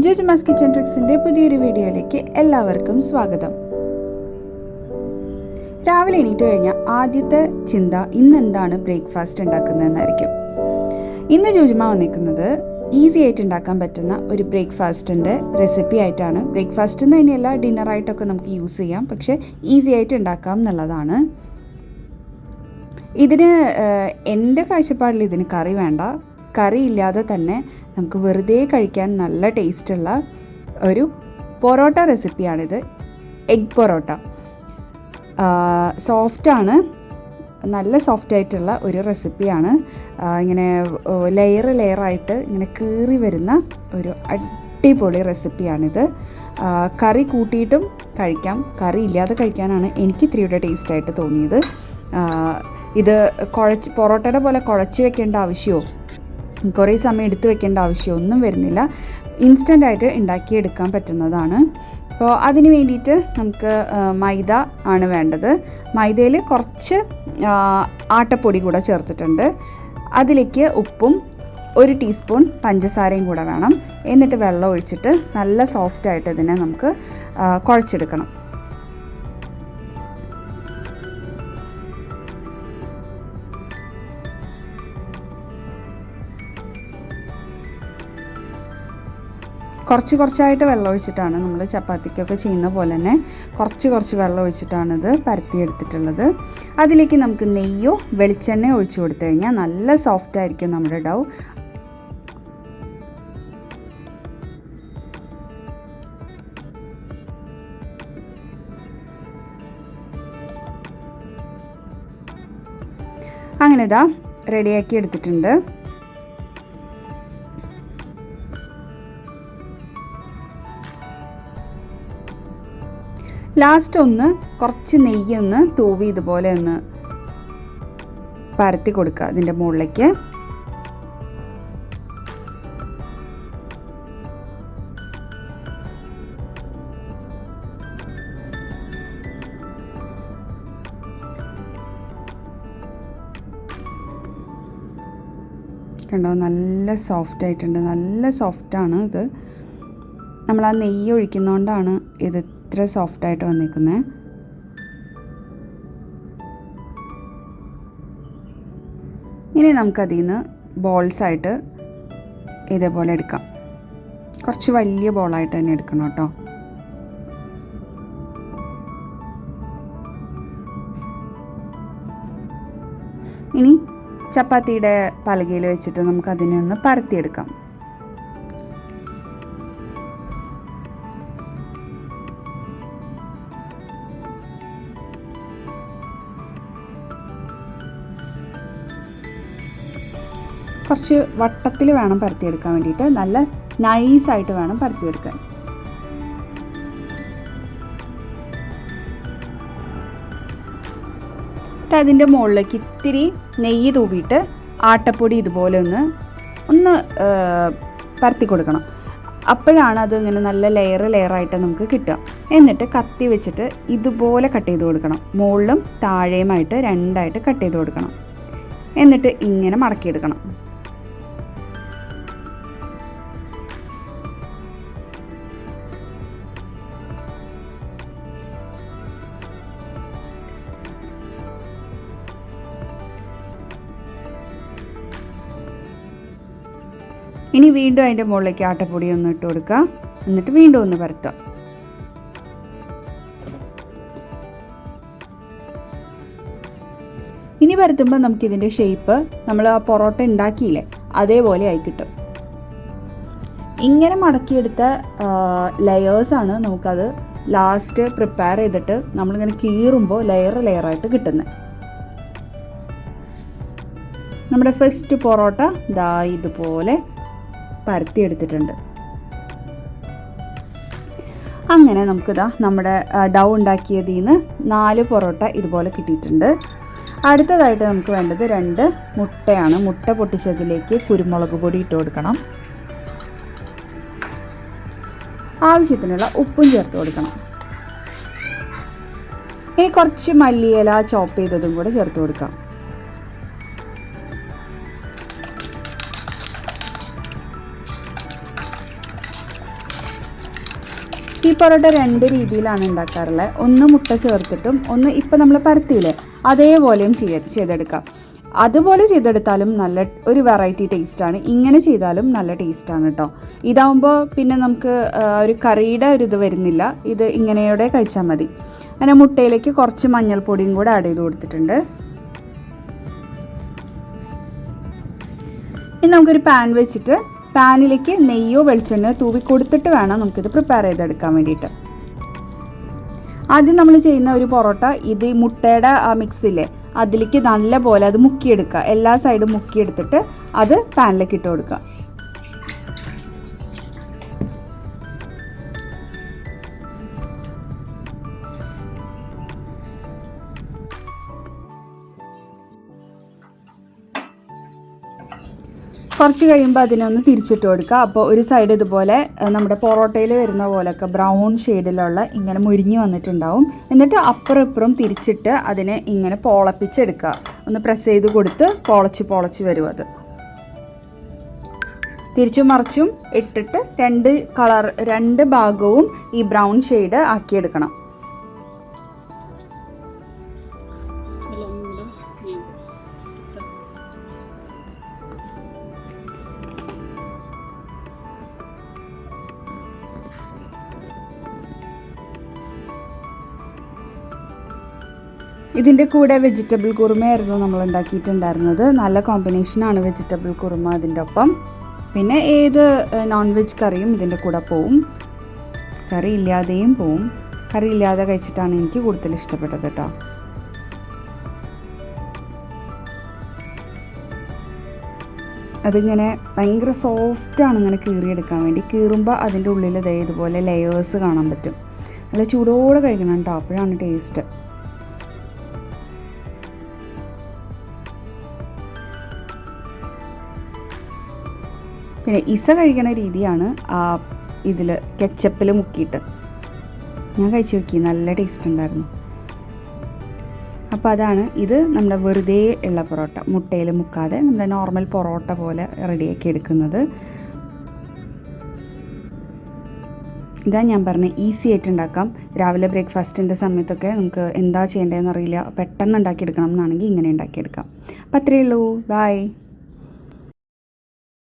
ജുജുമാസ് kitchen ട്രിക്സിന്റെ പുതിയൊരു വീഡിയോയിലേക്ക് എല്ലാവർക്കും സ്വാഗതം. രാവിലെ എണീറ്റ് കഴിഞ്ഞാൽ ആദ്യത്തെ ചിന്ത ഇന്ന് എന്താണ് ബ്രേക്ക്ഫാസ്റ്റ് ഉണ്ടാക്കുന്നതെന്നായിരിക്കും. ഇന്ന് ജുജുമ വന്നിരിക്കുന്നത് ഈസി ആയിട്ട് ഉണ്ടാക്കാൻ പറ്റുന്ന ഒരു ബ്രേക്ക്ഫാസ്റ്റിന്റെ റെസിപ്പി ആയിട്ടാണ്. ബ്രേക്ക്ഫാസ്റ്റ് എന്ന് തന്നെയല്ല ഡിന്നറായിട്ടൊക്കെ നമുക്ക് യൂസ് ചെയ്യാം. പക്ഷേ ഈസി ആയിട്ട് ഉണ്ടാക്കാം എന്നുള്ളതാണ്. ഇതിന് എന്റെ കാഴ്ചപ്പാടിൽ ഇതിന് കറി വേണ്ട. കറി ഇല്ലാതെ തന്നെ നമുക്ക് വെറുതെ കഴിക്കാൻ നല്ല ടേസ്റ്റുള്ള ഒരു പൊറോട്ട റെസിപ്പിയാണിത്. എഗ് പൊറോട്ട. സോഫ്റ്റാണ്. നല്ല സോഫ്റ്റ് ആയിട്ടുള്ള ഒരു റെസിപ്പിയാണ്. ഇങ്ങനെ ലെയർ ലെയറായിട്ട് ഇങ്ങനെ കീറി വരുന്ന ഒരു അടിപൊളി റെസിപ്പിയാണിത്. കറി കൂട്ടിയിട്ടും കഴിക്കാം. കറി ഇല്ലാതെ കഴിക്കാനാണ് എനിക്ക് ഇത്തിരിയുടെ ടേസ്റ്റായിട്ട് തോന്നിയത്. ഇത് കുഴച്ച് പൊറോട്ടയുടെ പോലെ കുഴച്ച് വെക്കേണ്ട ആവശ്യമോ? കുറേ സമയം എടുത്തു വെക്കേണ്ട ആവശ്യമൊന്നും വരുന്നില്ല. ഇൻസ്റ്റന്റ് ആയിട്ട് ഉണ്ടാക്കിയെടുക്കാൻ പറ്റുന്നതാണ്. അപ്പോൾ അതിന് വേണ്ടിയിട്ട് നമുക്ക് മൈദ ആണ് വേണ്ടത്. മൈദയിൽ കുറച്ച് ആട്ടപ്പൊടി കൂടെ ചേർത്തിട്ടുണ്ട്. അതിലേക്ക് ഉപ്പും ഒരു ടീസ്പൂൺ പഞ്ചസാരയും കൂടെ വേണം. എന്നിട്ട് വെള്ളം ഒഴിച്ചിട്ട് നല്ല സോഫ്റ്റായിട്ട് ഇതിനെ നമുക്ക് കുഴച്ചെടുക്കണം. കുറച്ച് കുറച്ചായിട്ട് വെള്ളം ഒഴിച്ചിട്ടാണ് നമ്മൾ ചപ്പാത്തിക്കൊക്കെ ചെയ്യുന്ന പോലെ തന്നെ കുറച്ച് കുറച്ച് വെള്ളം ഒഴിച്ചിട്ടാണ് ഇത് പരത്തിയെടുത്തിട്ടുള്ളത്. അതിലേക്ക് നമുക്ക് നെയ്യോ വെളിച്ചെണ്ണയോ ഒഴിച്ചു കൊടുത്തു കഴിഞ്ഞാൽ നല്ല സോഫ്റ്റ് ആയിരിക്കും നമ്മുടെ ഡൗ. അങ്ങനെ ഇതാ റെഡിയാക്കി എടുത്തിട്ടുണ്ട്. ലാസ്റ്റ് ഒന്ന് കുറച്ച് നെയ്യ് ഒന്ന് തൂവി ഇതുപോലെ ഒന്ന് പരത്തി കൊടുക്കുക അതിന്റെ മുകളിലേക്ക്. കണ്ടോ? നല്ല സോഫ്റ്റ് ആയിട്ടുണ്ട്. നല്ല സോഫ്റ്റാണ് ഇത്. നമ്മൾ ആ നെയ്യ് ഒഴിക്കുന്നതുകൊണ്ടാണ് ഇത് ഇത്ര സോഫ്റ്റായിട്ട് വന്നിരിക്കുന്നത് ഇനി നമുക്കതിൽ നിന്ന് ബോൾസായിട്ട് ഇതേപോലെ എടുക്കാം. കുറച്ച് വലിയ ബോളായിട്ട് തന്നെ എടുക്കണം കേട്ടോ. ഇനി ചപ്പാത്തിയുടെ പലകയിൽ വെച്ചിട്ട് നമുക്കതിനെ ഒന്ന് പരത്തിയെടുക്കാം. കുറച്ച് വട്ടത്തിൽ വേണം പരത്തിയെടുക്കാൻ വേണ്ടിയിട്ട്. നല്ല നൈസായിട്ട് വേണം പരത്തിയെടുക്കാൻ. എന്നിട്ട് അതിന്റെ മുകളിലേക്ക് ഇത്തിരി നെയ്യ് തൂവിയിട്ട് ആട്ടപ്പൊടി ഇതുപോലെ ഒന്ന് ഒന്ന് പരത്തി കൊടുക്കണം. അപ്പോഴാണ് അത് ഇങ്ങനെ നല്ല ലെയർ ലെയറായിട്ട് നമുക്ക് കിട്ടുക. എന്നിട്ട് കത്തി വെച്ചിട്ട് ഇതുപോലെ കട്ട് ചെയ്ത് കൊടുക്കണം. മുകളിലും താഴെയുമായിട്ട് രണ്ടായിട്ട് കട്ട് ചെയ്ത് കൊടുക്കണം. എന്നിട്ട് ഇങ്ങനെ മടക്കിയെടുക്കണം. ഇനി വീണ്ടും അതിന്റെ മുകളിലേക്ക് ആട്ടപ്പൊടി ഒന്ന് ഇട്ട് കൊടുക്കുക. എന്നിട്ട് വീണ്ടും ഒന്ന് പരത്തുക. ഇനി പരത്തുമ്പോൾ നമുക്കിതിന്റെ ഷേപ്പ് നമ്മൾ ആ പൊറോട്ട ഉണ്ടാക്കിയില്ലേ അതേപോലെ ആയി കിട്ടും. ഇങ്ങനെ മടക്കിയെടുത്ത ലെയേഴ്സാണ് നമുക്കത് ലാസ്റ്റ് പ്രിപ്പയർ ചെയ്തിട്ട് നമ്മളിങ്ങനെ കീറുമ്പോൾ ലെയർ ലെയറായിട്ട് കിട്ടുന്നത്. നമ്മുടെ ഫസ്റ്റ് പൊറോട്ട ദാ ഇതുപോലെ പരത്തിയെടുത്തിട്ടുണ്ട്. അങ്ങനെ നമുക്കിതാ നമ്മുടെ ഡൗ ഉണ്ടാക്കിയതിൽ നിന്ന് നാല് പൊറോട്ട ഇതുപോലെ കിട്ടിയിട്ടുണ്ട്. അടുത്തതായിട്ട് നമുക്ക് വേണ്ടത് രണ്ട് മുട്ടയാണ്. മുട്ട പൊട്ടിച്ചതിലേക്ക് കുരുമുളക് പൊടി ഇട്ട് കൊടുക്കണം. ആവശ്യത്തിനുള്ള ഉപ്പും ചേർത്ത് കൊടുക്കണം. ഇനി കുറച്ച് മല്ലിയില ചോപ്പ് ചെയ്തതും കൂടെ ചേർത്ത് കൊടുക്കാം. പൊറോട്ട രണ്ട് രീതിയിലാണ് ഉണ്ടാക്കാറുള്ളത്. ഒന്ന് മുട്ട ചേർത്തിട്ടും ഒന്ന് ഇപ്പം നമ്മൾ പരത്തിയില്ലേ അതേപോലെയും ചെയ്യ ചെയ്തെടുക്കാം. അതുപോലെ ചെയ്തെടുത്താലും നല്ല ഒരു വെറൈറ്റി ടേസ്റ്റാണ് ഇങ്ങനെ ചെയ്താലും നല്ല ടേസ്റ്റാണ് കേട്ടോ ഇതാവുമ്പോൾ പിന്നെ നമുക്ക് ഒരു കറിയുടെ ഒരു ഇത് വരുന്നില്ല. ഇത് ഇങ്ങനെയോടെ കഴിച്ചാൽ മതി. അങ്ങനെ മുട്ടയിലേക്ക് കുറച്ച് മഞ്ഞൾപ്പൊടിയും കൂടെ ആഡ് ചെയ്ത് കൊടുത്തിട്ടുണ്ട്. ഇനി നമുക്കൊരു പാൻ വെച്ചിട്ട് പാനിലേക്ക് നെയ്യോ വെളിച്ചെണ്ണയോ തൂവി കൊടുത്തിട്ട് വേണം നമുക്കിത് പ്രിപ്പയർ ചെയ്തെടുക്കാൻ വേണ്ടിയിട്ട്. ആദ്യം നമ്മൾ ചെയ്യുന്ന ഒരു പൊറോട്ട ഇത് മുട്ടയുടെ ആ മിക്സില്ലേ അതിലേക്ക് നല്ലപോലെ അത് മുക്കിയെടുക്കുക. എല്ലാ സൈഡും മുക്കിയെടുത്തിട്ട് അത് പാനിലേക്ക് ഇട്ട് കൊടുക്കുക. കുറച്ച് കഴിയുമ്പോൾ അതിനൊന്ന് തിരിച്ചിട്ട് കൊടുക്കുക. അപ്പോൾ ഒരു സൈഡ് ഇതുപോലെ നമ്മുടെ പൊറോട്ടയിൽ വരുന്ന പോലെയൊക്കെ ബ്രൗൺ ഷെയ്ഡിലുള്ള ഇങ്ങനെ മുരിഞ്ഞ് വന്നിട്ടുണ്ടാവും. എന്നിട്ട് അപ്പുറം ഇപ്പുറം തിരിച്ചിട്ട് അതിനെ ഇങ്ങനെ പോളപ്പിച്ചെടുക്കുക. ഒന്ന് പ്രസ് ചെയ്ത് കൊടുത്ത് പോളച്ച് പോളച്ച് വരും അത്. തിരിച്ചും മറിച്ചും ഇട്ടിട്ട് രണ്ട് കളർ രണ്ട് ഭാഗവും ഈ ബ്രൗൺ ഷെയ്ഡ് ആക്കിയെടുക്കണം. ഇതിന്റെ കൂടെ വെജിറ്റബിൾ കുറുമയായിരുന്നു നമ്മൾ ഉണ്ടാക്കിയിട്ടുണ്ടായിരുന്നത്. നല്ല കോമ്പിനേഷനാണ് വെജിറ്റബിൾ കുറുമ അതിന്റെ ഒപ്പം. പിന്നെ ഏത് നോൺ വെജ് കറിയും ഇതിന്റെ കൂടെ പോവും. കറി ഇല്ലാതെയും പോവും. കറി ഇല്ലാതെ കഴിച്ചിട്ടാണ് എനിക്ക് കൂടുതൽ ഇഷ്ടപ്പെട്ടത് കേട്ടോ അതിങ്ങനെ ഭയങ്കര സോഫ്റ്റാണ് ഇങ്ങനെ കീറിയെടുക്കാൻ വേണ്ടി. കീറുമ്പോൾ അതിന്റെ ഉള്ളിൽ ഇതേ ഇതുപോലെ ലെയേഴ്സ് കാണാൻ പറ്റും. നല്ല ചൂടോടെ കഴിക്കണം കേട്ടോ അപ്പോഴാണ് ടേസ്റ്റ് പിന്നെ ഇസ കഴിക്കണ രീതിയാണ് ഇതിൽ കെച്ചപ്പിൽ മുക്കിയിട്ട്. ഞാൻ കഴിച്ചു നോക്കി നല്ല ടേസ്റ്റ് ഉണ്ടായിരുന്നു. അപ്പോൾ അതാണ് ഇത് നമ്മുടെ വെറുതെ ഉള്ള പൊറോട്ട. മുട്ടയിൽ മുക്കാതെ നമ്മുടെ നോർമൽ പൊറോട്ട പോലെ റെഡിയാക്കി എടുക്കുന്നത്. ഇതാ ഞാൻ പറഞ്ഞ ഈസി ആയിട്ട് ഉണ്ടാക്കാം. രാവിലെ ബ്രേക്ക്ഫാസ്റ്റിന്റെ സമയത്തൊക്കെ നമുക്ക് എന്താ ചെയ്യേണ്ടതെന്ന് അറിയില്ല. പെട്ടെന്ന് ഉണ്ടാക്കിയെടുക്കണം എന്നാണെങ്കിൽ ഇങ്ങനെ ഉണ്ടാക്കിയെടുക്കാം. അപ്പം അത്രയേ ഉള്ളൂ. ബായ്